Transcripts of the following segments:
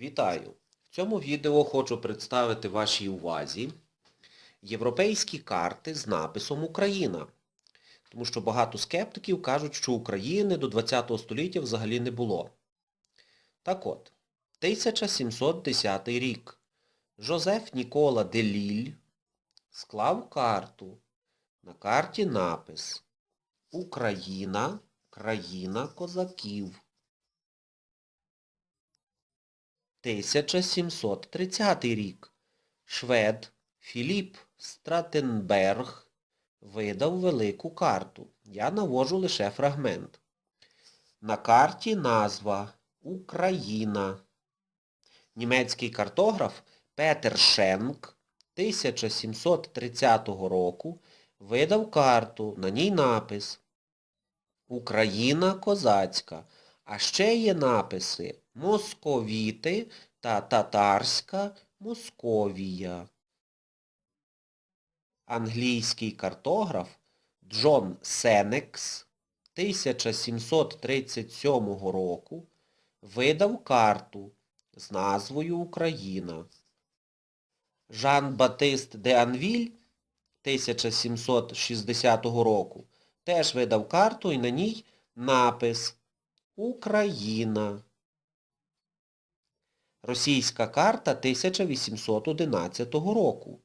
Вітаю! В цьому відео хочу представити вашій увазі європейські карти з написом Україна. Тому що багато скептиків кажуть, що України до ХХ століття взагалі не було. Так от, 1710 рік Жозеф Нікола де Ліль склав карту. На карті напис Україна, країна козаків. 1730 рік. Швед Філіп Стратенберг видав велику карту. Я навожу лише фрагмент. На карті назва Україна. Німецький картограф Петер Шенк 1730 року видав карту, на ній напис Україна козацька. А ще є написи Московіти та Татарська Московія. Англійський картограф Джон Сенекс 1737 року видав карту з назвою Україна. Жан-Батист де Анвіль 1760 року теж видав карту і на ній напис Україна. Російська карта 1811 року.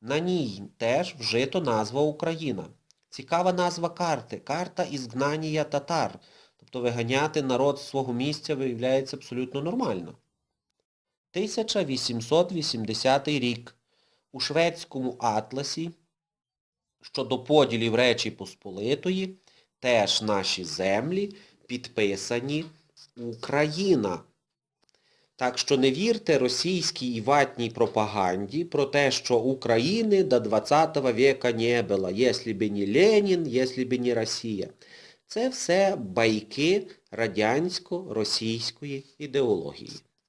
На ній теж вжито назва Україна. Цікава назва карти. Карта ізгнання татар. Тобто виганяти народ з свого місця виявляється абсолютно нормально. 1880 рік. У шведському атласі щодо поділів Речі Посполитої теж наші землі підписані Україна. Так що не вірте російській і ватній пропаганді про те, що України до 20 века не було, якщо б не Ленін, якщо б не Росія. Це все байки радянсько-російської ідеології.